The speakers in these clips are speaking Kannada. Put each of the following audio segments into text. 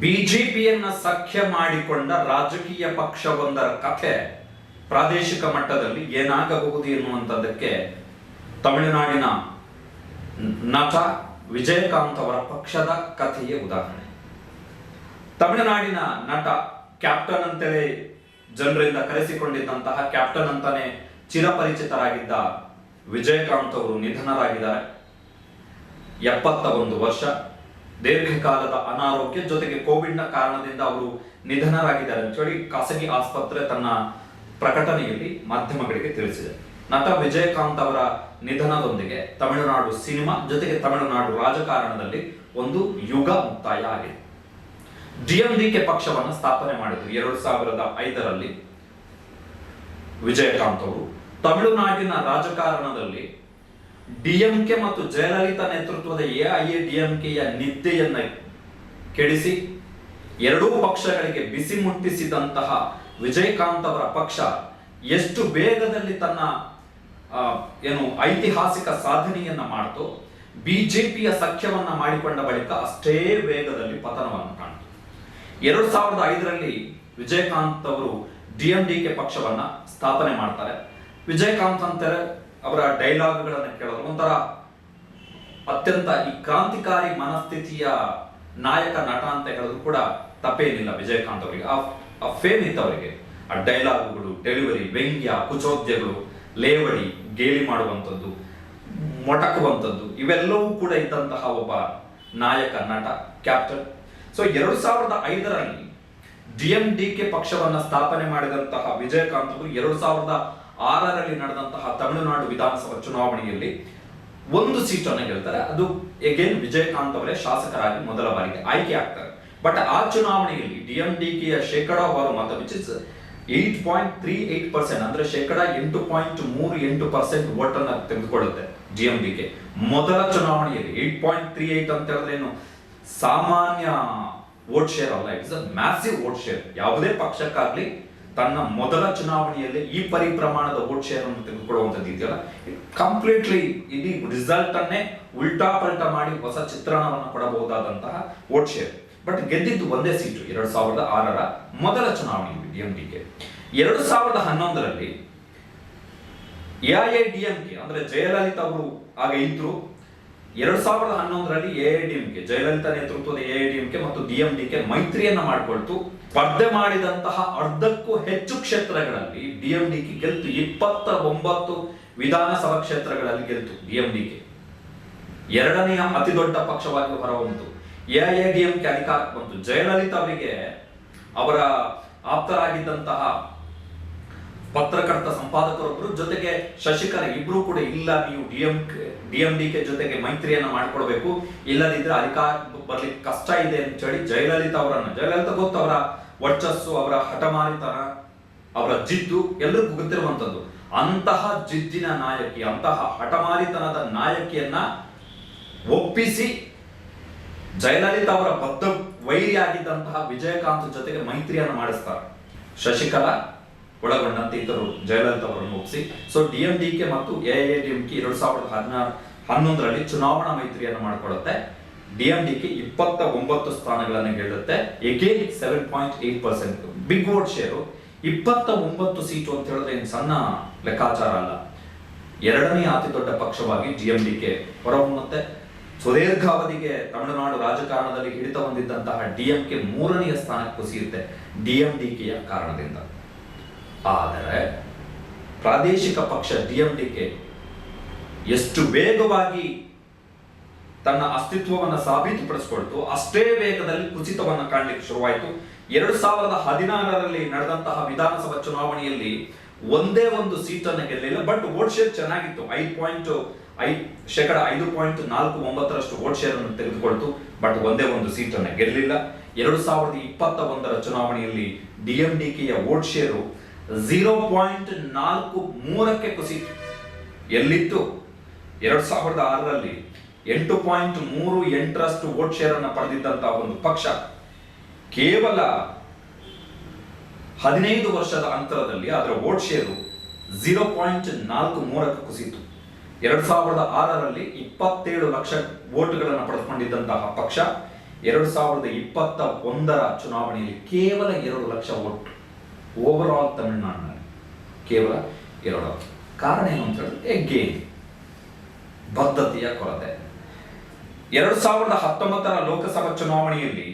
ಬಿಜೆಪಿಯನ್ನ ಸಖ್ಯ ಮಾಡಿಕೊಂಡ ರಾಜಕೀಯ ಪಕ್ಷವೊಂದರ ಕಥೆ ಪ್ರಾದೇಶಿಕ ಮಟ್ಟದಲ್ಲಿ ಏನಾಗಬಹುದು ಎನ್ನುವಂಥದ್ದಕ್ಕೆ ತಮಿಳುನಾಡಿನ ನಟ ವಿಜಯಕಾಂತ್ ಅವರ ಪಕ್ಷದ ಕಥೆಯೇ ಉದಾಹರಣೆ. ತಮಿಳುನಾಡಿನ ನಟ ಕ್ಯಾಪ್ಟನ್ ಅಂತಲೇ ಜನರಿಂದ ಕರೆಸಿಕೊಂಡಿದ್ದಂತಹ ಕ್ಯಾಪ್ಟನ್ ಅಂತಾನೆ ಚಿರಪರಿಚಿತರಾಗಿದ್ದ ವಿಜಯಕಾಂತ್ ಅವರು ನಿಧನರಾಗಿದ್ದಾರೆ. ಎಪ್ಪತ್ತ ಒಂದು ವರ್ಷ. ದೀರ್ಘಕಾಲದ ಅನಾರೋಗ್ಯ ಜೊತೆಗೆ ಕೋವಿಡ್ನ ಕಾರಣದಿಂದ ಅವರು ನಿಧನರಾಗಿದ್ದಾರೆ ಅಂತೇಳಿ ಖಾಸಗಿ ಆಸ್ಪತ್ರೆ ತನ್ನ ಪ್ರಕಟಣೆಯಲ್ಲಿ ಮಾಧ್ಯಮಗಳಿಗೆ ತಿಳಿಸಿದೆ. ನಟ ವಿಜಯಕಾಂತ್ ಅವರ ನಿಧನದೊಂದಿಗೆ ತಮಿಳುನಾಡು ಸಿನಿಮಾ ಜೊತೆಗೆ ತಮಿಳುನಾಡು ರಾಜಕಾರಣದಲ್ಲಿ ಒಂದು ಯುಗ ಮುಕ್ತಾಯ ಆಗಿದೆ. ಡಿಎಂಡಿಕೆ ಪಕ್ಷವನ್ನು ಸ್ಥಾಪನೆ ಮಾಡಿದ್ರು ಎರಡು ಸಾವಿರದ ಐದರಲ್ಲಿ ವಿಜಯಕಾಂತ್ ಅವರು. ತಮಿಳುನಾಡಿನ ರಾಜಕಾರಣದಲ್ಲಿ ಡಿಎಂಕೆ ಮತ್ತು ಜಯಲಲಿತಾ ನೇತೃತ್ವದ ಎಐಎಡಿಎಂಕೆಯ ನಿದ್ದೆಯನ್ನ ಕೆಡಿಸಿ ಎರಡೂ ಪಕ್ಷಗಳಿಗೆ ಬಿಸಿ ಮುಟ್ಟಿಸಿದಂತಹ ವಿಜಯಕಾಂತ್ ಅವರ ಪಕ್ಷ ಎಷ್ಟು ಬೇಗದಲ್ಲಿ ತನ್ನ ಏನು ಐತಿಹಾಸಿಕ ಸಾಧನೆಯನ್ನ ಮಾಡ್ತು, ಬಿಜೆಪಿಯ ಸಖ್ಯವನ್ನ ಮಾಡಿಕೊಂಡ ಬಳಿಕ ಅಷ್ಟೇ ವೇಗದಲ್ಲಿ ಪತನವನ್ನು ಕಾಣ್ತು. ಎರಡು ಸಾವಿರದ ಐದರಲ್ಲಿ ವಿಜಯಕಾಂತ್ ಅವರು ಡಿಎಂಡಿಕೆ ಪಕ್ಷವನ್ನ ಸ್ಥಾಪನೆ ಮಾಡ್ತಾರೆ. ವಿಜಯಕಾಂತ್ ಅಂತಾರೆ ಅವರ ಡೈಲಾಗ್ಗಳನ್ನು ಕೇಳೋದು. ಒಂಥರ ಅತ್ಯಂತ ಈ ಕ್ರಾಂತಿಕಾರಿ ಮನಸ್ಥಿತಿಯ ನಾಯಕ, ನಟ ಅಂತ ಹೇಳೋದು ಕೂಡ ತಪ್ಪೇನಿಲ್ಲ ವಿಜಯಕಾಂತ್ ಅವರಿಗೆ. ಆ- ಫೇಮ್ ಇತ್ತು ಅವರಿಗೆ ಆ ಡೈಲಾಗುಗಳು ಡೆಲಿವರಿ ವ್ಯಂಗ್ಯ, ಕುಚೋದ್ಯಗಳು, ಲೇವಡಿ ಗೇಲಿ ಮಾಡುವಂಥದ್ದು, ಮೊಟಕುವಂಥದ್ದು, ಇವೆಲ್ಲವೂ ಕೂಡ ಇದ್ದಂತಹ ಒಬ್ಬ ನಾಯಕ, ನಟ ಕ್ಯಾಪ್ಟನ್ ಸೊ ಎರಡು ಸಾವಿರದ ಐದರಲ್ಲಿ ಡಿಎಂಡಿಕೆ ಪಕ್ಷವನ್ನ ಸ್ಥಾಪನೆ ಮಾಡಿದಂತಹ ವಿಜಯಕಾಂತ್ ಅವರು ಎರಡು ಸಾವಿರದ ಆರರಲ್ಲಿ ನಡೆದಂತಹ ತಮಿಳುನಾಡು ವಿಧಾನಸಭಾ ಚುನಾವಣೆಯಲ್ಲಿ ಒಂದು ಸೀಟನ್ನು ಗೆಲ್ತಾರೆ ಅದು ಎಗೇನ್ ವಿಜಯಕಾಂತ್ ಅವರೇ ಶಾಸಕರಾಗಿ ಮೊದಲ ಬಾರಿಗೆ ಆಯ್ಕೆ ಆಗ್ತಾರೆ. ಬಟ್ ಆ ಚುನಾವಣೆಯಲ್ಲಿ ಡಿಎಂಡಿಕೆಯ ಶೇಕಡಾವಾರು ಮತ which eight point three eight percent ಅಂದ್ರೆ ಶೇಕಡ ಎಂಟು ಪಾಯಿಂಟ್ ಮೂರು ಎಂಟು ಪರ್ಸೆಂಟ್ ವೋಟ್ ಅನ್ನ ತೆಗೆದುಕೊಳ್ಳುತ್ತೆ ಡಿಎಂಡಿಕೆ ಮೊದಲ ಚುನಾವಣೆಯಲ್ಲಿ ಏಟ್ ಪಾಯಿಂಟ್ ತ್ರೀ ಏಟ್ ಅಂತ ಹೇಳಿದ್ರೆ ಏನು? ಸಾಮಾನ್ಯ ವೋಟ್ ಶೇರ್ ಅಲ್ಲ it's a massive vote share ಯಾವುದೇ ಪಕ್ಷಕ್ಕಾಗ್ಲಿ ತನ್ನ ಮೊದಲ ಚುನಾವಣೆಯಲ್ಲಿ ಈ ಪರಿ ಪ್ರಮಾಣದ ವೋಟ್ ಶೇರ್ ಅನ್ನು ತೆಗೆದುಕೊಳ್ಳುವಂತದ್ದು ಇದೆಯಲ್ಲ? ಕಂಪ್ಲೀಟ್ಲಿ ಇಡೀ ರಿಸಲ್ಟ್ ಅನ್ನೇ ಉಲ್ಟಾ ಪಲ್ಟಾ ಮಾಡಿ ಹೊಸ ಚಿತ್ರಣವನ್ನು ಕೊಡಬಹುದಾದಂತಹ ವೋಟ್ ಶೇರ್ ಬಟ್ ಗೆದ್ದಿದ್ದು ಒಂದೇ ಸೀಟು ಎರಡ್ ಸಾವಿರದ ಆರರ ಮೊದಲ ಚುನಾವಣೆಯಲ್ಲಿ ಕೆ ಎರಡು ಸಾವಿರದ ಹನ್ನೊಂದರಲ್ಲಿ ಎಐಎಡಿಎಂಕೆ ಅಂದ್ರೆ ಜಯಲಲಿತಾ ಅವರು ಆಗ ಇದ್ರು. ಎರಡ್ ಸಾವಿರದ ಹನ್ನೊಂದರಲ್ಲಿ ಎಐಡಿಎಂಕೆ ಜಯಲಲಿತಾ ನೇತೃತ್ವದ ಎಐಡಿಎಂಕೆ ಮತ್ತು ಡಿಎಂಡಿಕೆ ಮೈತ್ರಿಯನ್ನ ಮಾಡಿಕೊಳ್ತು. ಸ್ಪರ್ಧೆ ಮಾಡಿದಂತಹ ಅರ್ಧಕ್ಕೂ ಹೆಚ್ಚು ಕ್ಷೇತ್ರಗಳಲ್ಲಿ ಡಿಎಂಡಿಕೆ ಗೆಲ್ತು. ಇಪ್ಪತ್ತ ಒಂಬತ್ತು ವಿಧಾನಸಭಾ ಕ್ಷೇತ್ರಗಳಲ್ಲಿ ಗೆಲ್ತು ಡಿಎಂಡಿಕೆ ಎರಡನೆಯ ಅತಿ ದೊಡ್ಡ ಪಕ್ಷವಾಗಿ ಹೊರಹೊಮ್ಮಿತು. ಎಐಡಿಎಂಕೆ ಅಧಿಕಾರಕ್ಕೆ ಬಂತು. ಜಯಲಲಿತಾ ಅವರಿಗೆ ಅವರ ಆಪ್ತರಾಗಿದ್ದಂತಹ ಪತ್ರಕರ್ತ ಸಂಪಾದಕರೊಬ್ಬರು ಜೊತೆಗೆ ಶಶಿಕರ ಇಬ್ರು ಕೂಡ ಇಲ್ಲ, ನೀವು ಡಿಎಂ ಡಿಎಂಡಿಕೆ ಜೊತೆಗೆ ಮೈತ್ರಿಯನ್ನ ಮಾಡ್ಕೊಳ್ಬೇಕು. ಇಲ್ಲದಿದ್ರೆ ಅಧಿಕಾರ ಬರ್ಲಿಕ್ಕೆ ಕಷ್ಟ ಇದೆ ಅಂತ ಹೇಳಿ ಜಯಲಲಿತಾ ಅವರನ್ನು, ಜಯಲಲಿತಾ ಗೊತ್ತು ಅವರ ವರ್ಚಸ್ಸು, ಅವರ ಹಠಮಾರಿತನ, ಅವರ ಜಿದ್ದು ಎಲ್ಲರಿಗೂ ಗೊತ್ತಿರುವಂತದ್ದು. ಅಂತಹ ಜಿದ್ದಿನ ನಾಯಕಿ, ಅಂತಹ ಹಠಮಾರಿತನದ ನಾಯಕಿಯನ್ನ ಒಪ್ಪಿಸಿ ಜಯಲಲಿತಾ ಅವರ ಬದ್ಧ ವೈರಿಯಾಗಿದ್ದಂತಹ ವಿಜಯಕಾಂತ್ ಜೊತೆಗೆ ಮೈತ್ರಿಯನ್ನು ಮಾಡಿಸ್ತಾರೆ. ಶಶಿಕಲಾ ಒಳಗೊಂಡಂತೆ ಇತರರು ಜಯಲಲಿತಾ ಅವರನ್ನು ಒಪ್ಪಿಸಿ ಸೊ ಡಿಎಂಡಿಕೆ ಮತ್ತು ಎಐಎಡಿಎಂಕೆ ಎರಡ್ ಸಾವಿರದ ಹದಿನಾರು, ಹನ್ನೊಂದರಲ್ಲಿ ಚುನಾವಣಾ ಮೈತ್ರಿಯನ್ನು ಮಾಡಿಕೊಳ್ಳುತ್ತೆ. ಡಿಎಂಡಿಕೆ ಇಪ್ಪತ್ತ ಒಂಬತ್ತು ಸ್ಥಾನಗಳನ್ನು ಗೆಲ್ಲುತ್ತೆ. Again seven point eight percent big vote share ಇಪ್ಪತ್ತ ಒಂಬತ್ತು ಸೀಟು ಅಂತ ಹೇಳಿದ್ರೆ ಏನು ಸಣ್ಣ ಲೆಕ್ಕಾಚಾರ ಅಲ್ಲ. ಎರಡನೇ ಅತಿ ದೊಡ್ಡ ಪಕ್ಷವಾಗಿ ಡಿಎಂಡಿಕೆ ಹೊರಹೊಮ್ಮುತ್ತೆ. ಸುದೀರ್ಘಾವಧಿಗೆ ತಮಿಳುನಾಡು ರಾಜಕಾರಣದಲ್ಲಿ ಹಿಡಿತ ಹೊಂದಿದ್ದಂತಹ ಡಿಎಂಕೆ ಮೂರನೆಯ ಸ್ಥಾನಕ್ಕೆ ಕುಸಿಯುತ್ತೆ. ಡಿಎಂಡಿಕೆಯ ಕಾರಣದಿಂದ. ಆದರೆ ಪ್ರಾದೇಶಿಕ ಪಕ್ಷ ಡಿಎಂಡಿಕೆ ಎಷ್ಟು ವೇಗವಾಗಿ ತನ್ನ ಅಸ್ತಿತ್ವವನ್ನು ಸಾಬೀತುಪಡಿಸಿಕೊಳ್ತು ಅಷ್ಟೇ ವೇಗದಲ್ಲಿ ಕುಸಿತವನ್ನು ಕಾಣಲಿಕ್ಕೆ ಶುರುವಾಯಿತು. ಎರಡು ಸಾವಿರದ ಹದಿನಾರರಲ್ಲಿ ನಡೆದಂತಹ ವಿಧಾನಸಭಾ ಚುನಾವಣೆಯಲ್ಲಿ ಒಂದೇ ಒಂದು ಸೀಟನ್ನು ಗೆಲ್ಲಲಿಲ್ಲ ಬಟ್ ವೋಟ್ ಶೇರ್ ಚೆನ್ನಾಗಿತ್ತು. ಐದು ಪಾಯಿಂಟ್ ಐ ಶೇಕಡ ಐದು ಪಾಯಿಂಟ್ ನಾಲ್ಕು ಒಂಬತ್ತರಷ್ಟು ವೋಟ್ ಶೇರ್ ಅನ್ನು ತೆಗೆದುಕೊಳ್ತು, ಬಟ್ ಒಂದೇ ಒಂದು ಸೀಟನ್ನು ಗೆಲ್ಲಲಿಲ್ಲ ಎರಡು ಸಾವಿರದ ಇಪ್ಪತ್ತ ಒಂದರ ಚುನಾವಣೆಯಲ್ಲಿ ಡಿಎಂಡಿಕೆಯ ವೋಟ್ ಶೇರು ಝೀರೋ ಪಾಯಿಂಟ್ ನಾಲ್ಕು ಮೂರಕ್ಕೆ ಕುಸಿತು. ಎಲ್ಲಿತ್ತು? ಎರಡ್ ಸಾವಿರದ ಆರರಲ್ಲಿ ಎಂಟು ಪಾಯಿಂಟ್ ಮೂರು ಎಂಟರಷ್ಟು ವೋಟ್ ಶೇರ್ ಅನ್ನು ಪಡೆದಿದ್ದಂತಹ ಒಂದು ಪಕ್ಷ ಕೇವಲ ಹದಿನೈದು ವರ್ಷದ ಅಂತರದಲ್ಲಿ ಅದರ ವೋಟ್ ಶೇರು ಝೀರೋ ಪಾಯಿಂಟ್ ನಾಲ್ಕು ಮೂರಕ್ಕೆ ಕುಸಿತು. ಎರಡ್ ಸಾವಿರದ ಆರರಲ್ಲಿ ಇಪ್ಪತ್ತೇಳು ಲಕ್ಷ ವೋಟ್ಗಳನ್ನು ಪಡೆದುಕೊಂಡಿದ್ದಂತಹ ಪಕ್ಷ ಎರಡು ಸಾವಿರದ ಇಪ್ಪತ್ತ ಒಂದರ ಚುನಾವಣೆಯಲ್ಲಿ ಕೇವಲ ಎರಡು ಲಕ್ಷ ಓಟ್ ಓವರ್ ಆಲ್ ತಮಿಳುನಾಡಿನಲ್ಲಿ ಕೇವಲ ಎರಡು. ಕಾರಣ ಏನು ಅಂತ ಹೇಳಿದ್ರೆ ಎಗ್ಗೇನ್ ಬದ್ಧತೆಯ ಕೊರತೆ. ಎರಡು ಸಾವಿರದ ಹತ್ತೊಂಬತ್ತರ ಲೋಕಸಭಾ ಚುನಾವಣೆಯಲ್ಲಿ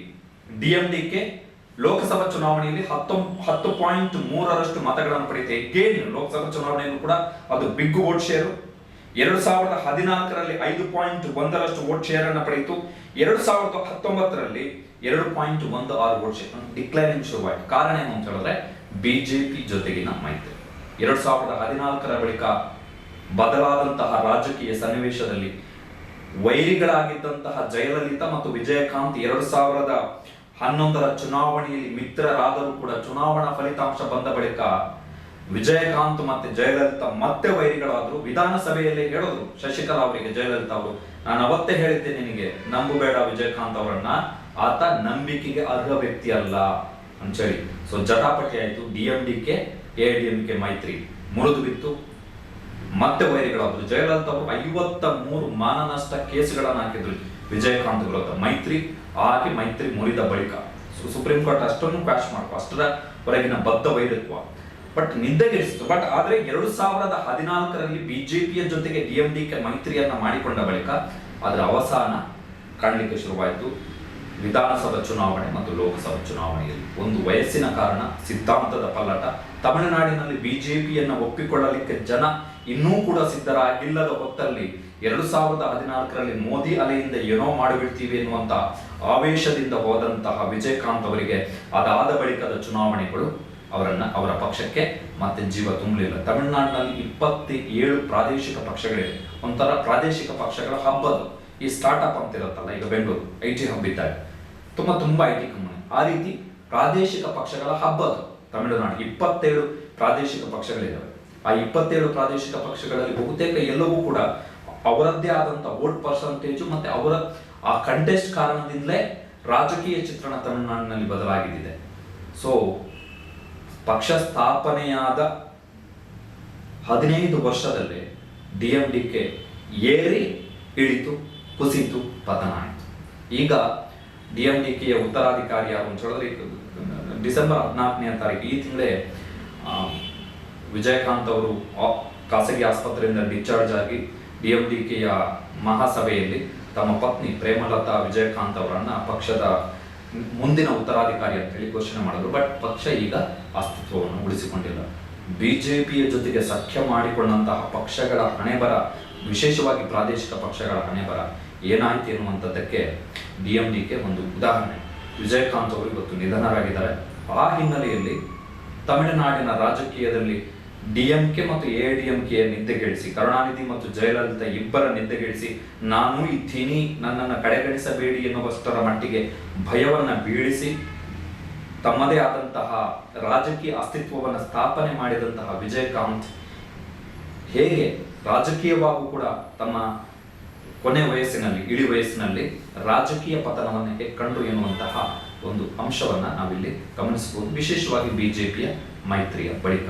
ಡಿಎಂಡಿಕೆ ಲೋಕಸಭಾ ಚುನಾವಣೆಯಲ್ಲಿ ಹತ್ತೊ, ಹತ್ತು ಪಾಯಿಂಟ್ ಮೂರರಷ್ಟು ಮತಗಳನ್ನು ಪಡೆಯುತ್ತೆ. ಗೇನ್ ಲೋಕಸಭಾ ಚುನಾವಣೆಯಲ್ಲೂ ಕೂಡ ಅದು ಬಿಗ್ ವೋಟ್ ಶೇರು. ಎರಡು ಸಾವಿರದ ಹದಿನಾಲ್ಕರಲ್ಲಿ ಐದು ಪಾಯಿಂಟ್ ಒಂದರಷ್ಟು ವೋಟ್ ಶೇರ್ ಅನ್ನು ಪಡೆಯಿತು. ಎರಡು ಸಾವಿರದ ಹತ್ತೊಂಬತ್ತರಲ್ಲಿ ಎರಡು ಪಾಯಿಂಟ್ ಒಂದು ಆರು ವೋಟ್ ಶೇರ್. ಡಿಕ್ಲೈನಿಂಗ್ ಶುರುವಾಯಿತು. ಕಾರಣ ಏನು ಅಂತ ಹೇಳಿದ್ರೆ ಬಿಜೆಪಿ ಜೊತೆಗಿನ ಮೈತ್ರಿ. ಎರಡು ಸಾವಿರದ ಹದಿನಾಲ್ಕರ ಬಳಿಕ ಬದಲಾದಂತಹ ರಾಜಕೀಯ ಸನ್ನಿವೇಶದಲ್ಲಿ ವೈರಿಗಳಾಗಿದ್ದಂತಹ ಜಯಲಲಿತಾ ಮತ್ತು ವಿಜಯಕಾಂತ್ ಎರಡು ಸಾವಿರದ ಹನ್ನೊಂದರ ಚುನಾವಣೆಯಲ್ಲಿ ಮಿತ್ರರಾದರೂ ಕೂಡ ಚುನಾವಣಾ ಫಲಿತಾಂಶ ಬಂದ ಬಳಿಕ ವಿಜಯಕಾಂತ್ ಮತ್ತೆ ಜಯಲಲಿತಾ ಮತ್ತೆ ವೈರಿಗಳಾದ್ರು ವಿಧಾನಸಭೆಯಲ್ಲಿ ಹೇಳೋದು ಶಶಿಕಲಾ ಅವರಿಗೆ ಜಯಲಲಿತಾ ಅವರು, ನಾನು ಅವತ್ತೇ ಹೇಳಿದ್ದೆ ನಿನಗೆ, ನಂಬಬೇಡ ವಿಜಯಕಾಂತ್ ಅವರನ್ನ. ಆತ ನಂಬಿಕೆಗೆ ಅರ್ಹ ವ್ಯಕ್ತಿ ಅಲ್ಲ ಅಂತೇಳಿ ಸೊ ಜಟಾಪಟಿ ಆಯ್ತು. D M D K A D M K ಮೈತ್ರಿ. ಮುರಿದು ಬಿತ್ತು. ಮತ್ತೆ ವೈರಿಗಳಾದ್ರು. ಜಯಲಲಿತಾ ಅವರು ಐವತ್ತ ಮೂರು ಮಾನನಷ್ಟ ಕೇಸ್ಗಳನ್ನು ಹಾಕಿದ್ರು. ವಿಜಯಕಾಂತ್ ವಿರುದ್ಧ ಮೈತ್ರಿ ಹಾಗೆ ಮೈತ್ರಿ ಮುರಿದ ಬಳಿಕ. ಸೊ ಸುಪ್ರೀಂ ಕೋರ್ಟ್ ಅಷ್ಟನ್ನು ಕ್ವಾಶ್ ಮಾಡ್ಕೊ. ಅಷ್ಟರ ಹೊರಗಿನ ಬದ್ಧ ವೈರತ್ವ. ಬಟ್ ನಿದ್ದೆಗೆಡಿಸಿತು ಬಟ್ ಆದ್ರೆ ಎರಡು ಸಾವಿರದ ಹದಿನಾಲ್ಕರಲ್ಲಿ ಬಿಜೆಪಿಯ ಜೊತೆಗೆ ಡಿಎಂಡಿಕೆ ಮೈತ್ರಿಯನ್ನ ಮಾಡಿಕೊಂಡ ಬಳಿಕ, ಅದರ ಅವಸಾನ ಕಾಣಲಿಕ್ಕೆ ಶುರುವಾಯಿತು. ವಿಧಾನಸಭಾ ಚುನಾವಣೆ ಮತ್ತು ಲೋಕಸಭಾ ಚುನಾವಣೆಯಲ್ಲಿ ಒಂದು ವಯಸ್ಸಿನ ಕಾರಣ ಸಿದ್ಧಾಂತದ ಪಲ್ಲಟ. ತಮಿಳುನಾಡಿನಲ್ಲಿ ಬಿಜೆಪಿಯನ್ನು ಒಪ್ಪಿಕೊಳ್ಳಲಿಕ್ಕೆ ಜನ ಇನ್ನೂ ಕೂಡ ಸಿದ್ಧರಾಗಿಲ್ಲದ ಹೊತ್ತಲ್ಲಿ ಎರಡು ಸಾವಿರದ ಹದಿನಾಲ್ಕರಲ್ಲಿ ಮೋದಿ ಅಲೆಯಿಂದ ಏನೋ ಮಾಡಿಬಿಡ್ತೀವಿ ಎನ್ನುವಂತಹ ಆವೇಶದಿಂದ ಹೋದಂತಹ ವಿಜಯಕಾಂತ್ ಅವರಿಗೆ ಅದಾದ ಬಳಿಕದ ಚುನಾವಣೆಗಳು ಅವರನ್ನ ಅವರ ಪಕ್ಷಕ್ಕೆ ಮತ್ತೆ ಜೀವ ತುಂಬಲಿಲ್ಲ. ತಮಿಳುನಾಡಿನಲ್ಲಿ ಇಪ್ಪತ್ತ ಏಳು ಪ್ರಾದೇಶಿಕ ಪಕ್ಷಗಳಿವೆ. ಒಂಥರ ಪ್ರಾದೇಶಿಕ ಪಕ್ಷಗಳ ಹಬ್ಬದು. ಈ ಸ್ಟಾರ್ಟ್ಅಪ್ ಅಂತ ಇರುತ್ತಲ್ಲ ಈಗ ಬೆಂಗಳೂರು ಐ ಟಿ ಹಬ್ ತುಂಬಾ ತುಂಬಾ ಐ ಟಿ ಕಂಪನಿ ಆ ರೀತಿ ಪ್ರಾದೇಶಿಕ ಪಕ್ಷಗಳ ಹಬ್ಬ ಅದು. ತಮಿಳುನಾಡು ಇಪ್ಪತ್ತೇಳು ಪ್ರಾದೇಶಿಕ ಪಕ್ಷಗಳಿದ್ದಾವೆ ಆ ಇಪ್ಪತ್ತೇಳು ಪ್ರಾದೇಶಿಕ ಪಕ್ಷಗಳಲ್ಲಿ ಬಹುತೇಕ ಎಲ್ಲವೂ ಕೂಡ ಅವರದ್ದೇ ಆದಂತ ವೋಟ್ ಪರ್ಸಂಟೇಜು ಮತ್ತೆ ಅವರ ಆ ಕಂಟೆಸ್ಟ್ ಕಾರಣದಿಂದಲೇ ರಾಜಕೀಯ ಚಿತ್ರಣ ತಮಿಳುನಾಡಿನಲ್ಲಿ ಬದಲಾಗಿದೆ ಸೊ ಪಕ್ಷ ಸ್ಥಾಪನೆಯಾದ ಹದಿನೈದು ವರ್ಷದಲ್ಲಿ ಡಿ ಎಂ ಡಿ ಕೆ ಏರಿ ಇಳಿತು, ಕುಸಿತು, ಪತನ ಆಯಿತು. ಈಗ ಡಿ ಎಂ ಡಿ ಉತ್ತರಾಧಿಕಾರಿ ಯಾರು ಅಂತ ಹೇಳಿದ್ರೆ ಡಿಸೆಂಬರ್ ಹದಿನಾಲ್ಕನೇ ತಾರೀಕು. ಈ ತಿಂಗಳೇ ವಿಜಯಕಾಂತ್ ಅವರು ಖಾಸಗಿ ಆಸ್ಪತ್ರೆಯಿಂದ ಡಿಸ್ಚಾರ್ಜ್ ಆಗಿ ಡಿ ಎಂ ಮಹಾಸಭೆಯಲ್ಲಿ ತಮ್ಮ ಪತ್ನಿ ಪ್ರೇಮಲತಾ ವಿಜಯಕಾಂತ್ ಅವರನ್ನ ಪಕ್ಷದ ಮುಂದಿನ ಉತ್ತರಾಧಿಕಾರಿ ಅಂತ ಹೇಳಿ ಘೋಷಣೆ ಮಾಡಿದ್ರು. ಬಟ್ ಪಕ್ಷ ಈಗ ಅಸ್ತಿತ್ವವನ್ನು ಉಳಿಸಿಕೊಂಡಿಲ್ಲ. ಬಿಜೆಪಿಯ ಜೊತೆಗೆ ಸಖ್ಯ ಮಾಡಿಕೊಂಡಂತಹ ಪಕ್ಷಗಳ ಹಣೆಬರ, ವಿಶೇಷವಾಗಿ ಪ್ರಾದೇಶಿಕ ಪಕ್ಷಗಳ ಹಣೆಬರ ಏನಾಯ್ತು ಎನ್ನುವಂಥದ್ದಕ್ಕೆ ಡಿ ಎಂ ಡಿ ಕೆ ಒಂದು ಉದಾಹರಣೆ. ವಿಜಯಕಾಂತ್ ಅವರು ಇವತ್ತು ನಿಧನರಾಗಿದ್ದಾರೆ. ಆ ಹಿನ್ನೆಲೆಯಲ್ಲಿ ತಮಿಳುನಾಡಿನ ರಾಜಕೀಯದಲ್ಲಿ ಡಿ ಎಂ ಕೆ ಮತ್ತು ಎ ಡಿ ಎಂ ಕೆ ನಿದ್ದೆಗೆಡಿಸಿ ಕರುಣಾನಿಧಿ ಮತ್ತು ಜಯಲಲಿತಾ ಇಬ್ಬರ ನಿದ್ದೆಗೆಡಿಸಿ ನಾನು ಇದ್ದೀನಿ, ನನ್ನನ್ನು ಕಡೆಗಣಿಸಬೇಡಿ ಎನ್ನುವಷ್ಟರ ಮಟ್ಟಿಗೆ ಭಯವನ್ನು ಬೀಳಿಸಿ, ತಮ್ಮದೇ ಆದಂತಹ ರಾಜಕೀಯ ಅಸ್ತಿತ್ವವನ್ನು ಸ್ಥಾಪನೆ ಮಾಡಿದಂತಹ ವಿಜಯಕಾಂತ್ ಹೇಗೆ ರಾಜಕೀಯವಾಗೂ ಕೂಡ ತಮ್ಮ ಕೊನೆ ವಯಸ್ಸಿನಲ್ಲಿ, ಇಳಿ ವಯಸ್ಸಿನಲ್ಲಿ ರಾಜಕೀಯ ಪತನವನ್ನು ಕಂಡು ಎನ್ನುವಂತಹ ಒಂದು ಅಂಶವನ್ನ ನಾವಿಲ್ಲಿ ಗಮನಿಸಬಹುದು. ವಿಶೇಷವಾಗಿ ಬಿಜೆಪಿಯ ಮೈತ್ರಿಯ ಬಳಿಕ.